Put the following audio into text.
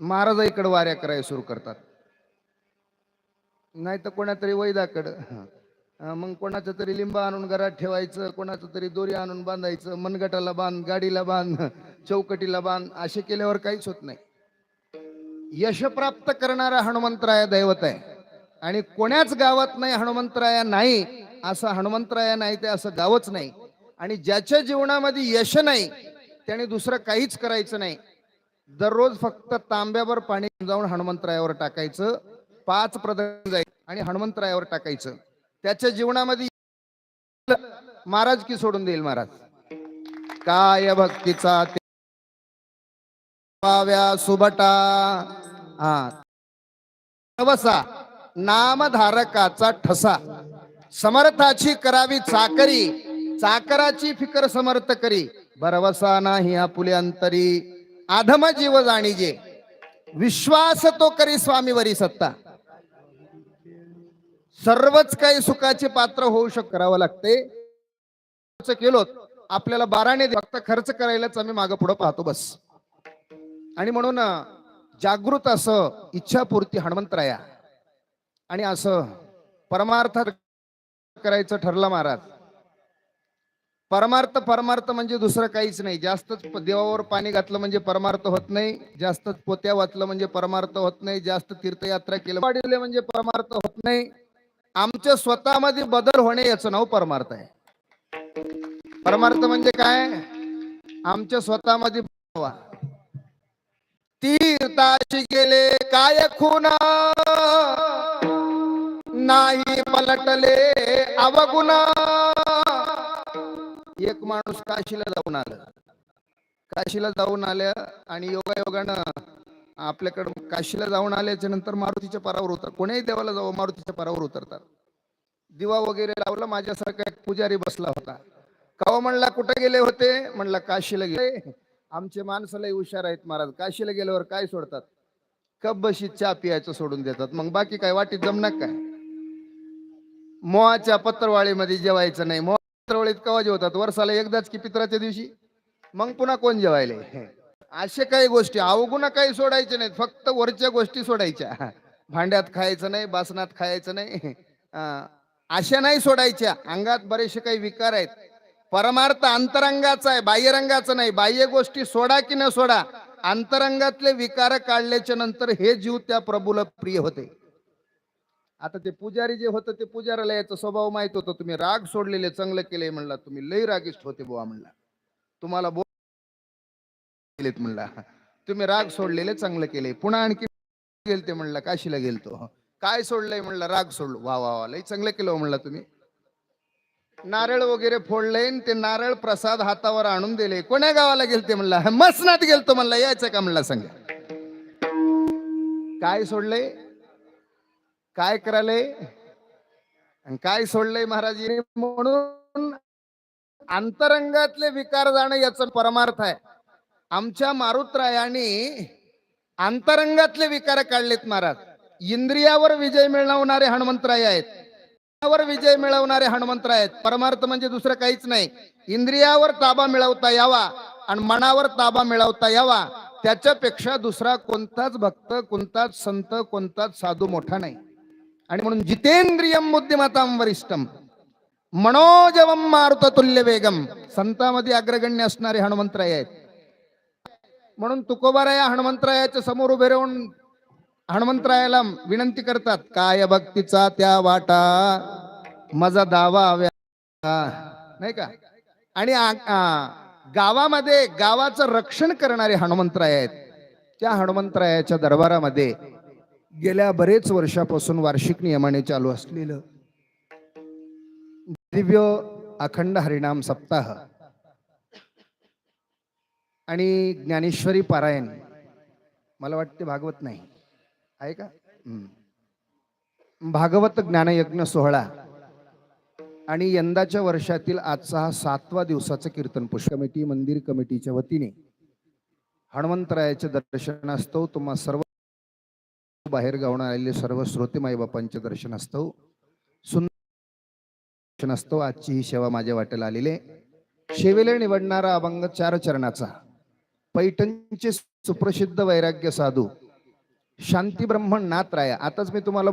महाराजाईकडे वाऱ्या करायला सुरू करतात. नाही तर कोणातरी वैदाकडं. मग कोणाचं तरी लिंबा आणून घरात ठेवायचं कोणाचं तरी दोरी आणून बांधायचं मनगटाला बांध गाडीला बांध चौकटीला बांध असे केल्यावर काहीच होत नाही. यश प्राप्त करणारा हनुमंतराया दैवत आहे. आणि कोण्याच गावात नाही हनुमंतराया नाही असं हनुमंतराया नाही ते असं गावच नाही. आणि ज्याच्या जीवनामध्ये यश नाही त्याने दुसरं काहीच करायचं नाही. दररोज फक्त तांब्यावर पाणी जाऊन हनुमंतरायावर टाकायचं पाच प्रदक्षिण जाईल आणि हनुमंतरायावर टाकायचं. त्याच्या जीवनामध्ये महाराज की सोडून देईल महाराज. काय भक्तीचा पाव्या सुबटा हा. नवसा नामधारकाचा ठसा. समर्थाची करावी चाकरी. चाकराची फिकर समर्थ करी. भरवसा नाही आपुले अंतरी. आधम जीव जाणीजे विश्वास तो करी स्वामीवरी सत्ता. सर्वच काही सुखाचे पात्र होऊ शक करावं लागते. खर्च केलो आपल्याला बाराने फक्त खर्च करायलाच आम्ही मागं पुढं पाहतो बस. आणि म्हणून जागृत असं इच्छापूर्ती हनुमंतराया आणि असं परमार्थ करायचं ठरलं महाराज. परमार्थ परमार्थ म्हणजे दुसरं काहीच नाही. जास्तच देवावर पाणी घातलं म्हणजे परमार्थ होत नाही. जास्तच पोत्या वाचलं म्हणजे परमार्थ होत नाही. जास्त तीर्थयात्रा केलं वाढवले म्हणजे परमार्थ होत नाही. आमच्या स्वतःमध्ये बदल होणे याचं नाव परमार्थ आहे. परमार्थ म्हणजे काय? आमच्या स्वतःमध्ये तीर्थाशी गेले काय खुना? नाही पलटले अवगुणा. एक माणूस काशीला जाऊन आलं. काशीला जाऊन आल्या आणि योगायोगानं आपल्याकडं काशीला जाऊन आल्याच्यानंतर मारुतीच्या पारावर उतर कोणीही देवाला जावं मारुतीच्या पारावर उतरतात. दिवा वगैरे लावला माझ्यासारखा एक पुजारी बसला होता. कवा म्हणला कुठे गेले होते? म्हणला काशीला गेले. आमचे माणसं लय हुशार आहेत महाराज. काशीला गेल्यावर काय सोडतात? कप बशी चहा पियाचं सोडून देतात. मग बाकी काय वाटी जमणार काय? मोहाच्या पत्रवाळीमध्ये जेवायचं नाही. पत्रवाळीत कवा जेवतात? वर्षाला एकदाच की पित्राच्या दिवशी? मग पुन्हा कोण जेवायले? असे काही गोष्टी अवगुण काही सोडायचे नाहीत फक्त वरच्या गोष्टी सोडायच्या. भांड्यात खायचं नाही बासनात खायचं नाही. अशा नाही सोडायच्या. अंगात बरेचसे काही विकार आहेत. परमार्थ अंतरंगाचा आहे बाह्यरंगाचा नाही. बाह्य गोष्टी सोडा की न सोडा अंतरंगातले विकार काढल्याच्या नंतर हे जीव त्या प्रभूला प्रिय होते. आता ते पुजारी जे होतं ते पुजाराला याचा स्वभाव माहीत होता. तुम्ही राग सोडलेले चांगलं केले म्हणला. तुम्ही लय रागिष्ट होते बुवा म्हणला. तुम्हाला बोलत म्हणला. तुम्ही राग सोडलेले चांगलं केले पुन्हा आणखी गेलते म्हणला काशीला गेलतो. काय सोडलंय म्हणला राग सोडलो वा वा वा लय चांगलं केलं हो म्हणला तुम्ही. नारळ वगैरे फोडले आणि ते नारळ प्रसाद हातावर आणून दिले. कोण्या गावाला गेलते म्हणला? मसनात गेलतो म्हणला. यायचं का म्हणला सांगा. काय सोडलंय? काय करायले? काय सोडलंय महाराजी म्हणून अंतरंगातले विकार जाणं याचं परमार्थ आहे. आमच्या मारुतरायाने अंतरंगातले विकार काढलेत महाराज. इंद्रियावर विजय मिळवणारे हनुमंतराय आहेत. इंद्रियावर विजय मिळवणारे हनुमंतराय आहेत. परमार्थ म्हणजे दुसरं काहीच नाही. इंद्रियावर ताबा मिळवता यावा आणि मनावर ताबा मिळवता यावा. त्याच्यापेक्षा दुसरा कोणताच भक्त कोणताच संत कोणताच साधू मोठा नाही. आणि म्हणून जितेंद्रियम बुद्धिमताम वरिष्ठम मनोजवम मारुत तुल्य वेगम संतामध्ये अग्रगण्य असणारे हनुमंतराय आहेत. म्हणून तुकोबाराया हनुमंतरायाच्या समोर उभे राहून हनुमंतरायाला विनंती करतात काय भक्तीचा त्या वाटा? माझा दावा नाही का? आणि गावामध्ये गावाचं रक्षण करणारे हनुमंतराय आहेत. त्या हनुमंतरायाच्या दरबारामध्ये गेल्या बरेच वर्षापासून वार्षिक नियमाने चालू असलेलं दिव्य अखंड हरिनाम सप्ताह आणि ज्ञानेश्वरी पारायण मला वाटते भागवत नाही. आहे का? भागवत ज्ञानयज्ञ सोहळा आणि यंदाच्या वर्षातील आजचा हा सातवा दिवसाचं कीर्तन पुष्प कमिटी मंदिर कमिटीच्या वतीने हनुमंतरायाचे दर्शनास्तव तुम्हा सर्व बाहेर गावून आलेले सर्व श्रोते दर्शन असतो. सुंदर असतो. आजची ही सेवा माझ्या वाटेला आलेले शेवेले निवडणारा अभंग चार चरणाचा. पैठणचे सुप्रसिद्ध वैराग्य साधू. शांती ब्रह्मण नाथ राया. आताच मी तुम्हाला